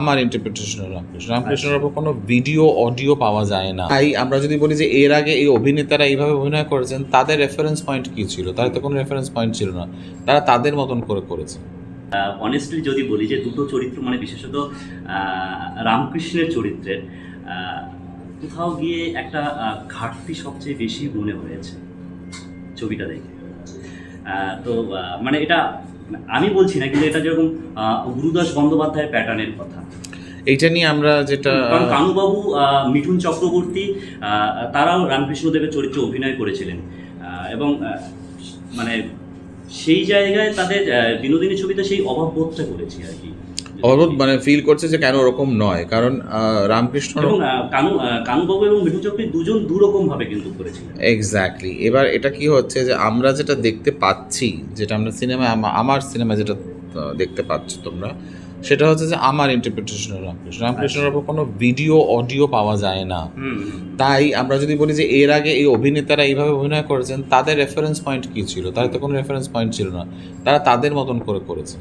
আমার ইন্টারপ্রিটেশন রামকৃষ্ণ। রামকৃষ্ণের ওপর কোনো ভিডিও অডিও পাওয়া যায় না। তাই আমরা যদি বলি যে এর আগে এই অভিনেতারা এইভাবে অভিনয় করেছেন তাদের রেফারেন্স পয়েন্ট কি ছিল? তাদের তো কোনো রেফারেন্স পয়েন্ট ছিল না। তারা তাদের মতন করে করেছে। অনেস্টলি যদি বলি যে দুটো চরিত্র মানে বিশেষত আহ, রামকৃষ্ণের চরিত্রের আহ, কোথাও গিয়ে একটা ঘাটতি সবচেয়ে বেশি মনে হয়েছে ছবিটা দেখে। আহ, তো মানে এটা আমি বলছি না কিন্তু এটা যেরকম গুরুদাস বন্দ্যোপাধ্যায়ের প্যাটার্নের কথা। এইটা নিয়ে আমরা যেটা কারণ কানুবাবু আহ, মিঠুন চক্রবর্তী আহ, তারাও রামকৃষ্ণদেবের চরিত্রে অভিনয় করেছিলেন। আহ, এবং মানে সেই জায়গায় তাদের বিনোদিনী ছবিতে সেই অভাব বোধটা করেছি আর কি। অদ্ভুত মানে ফিল করছে যে কেন ওরকম নয় কারণ রামকৃষ্ণ এবং কানু কানুবাবু এবং মিঠুন চক্রবর্তী দুজন দুরকম ভাবে কিন্তু করেছিলেন। এক্স্যাক্টলি এবার এটা কি হচ্ছে যে আমরা যেটা দেখতে পাচ্ছি যেটা আমরা সিনেমায় আমার সিনেমা যেটা দেখতে পাচ্ছ তোমরা সেটা হচ্ছে যে আমার ইন্টারপ্রিটেশন রামকৃষ্ণ। রামকৃষ্ণের ওপর কোনো ভিডিও অডিও পাওয়া যায় না। তাই আমরা যদি বলি যে এর আগে এই অভিনেতারা এইভাবে অভিনয় করেছেন তাদের রেফারেন্স পয়েন্ট কি ছিল? তাদের তো কোনো রেফারেন্স পয়েন্ট ছিল না। তারা তাদের মতন করে করেছে।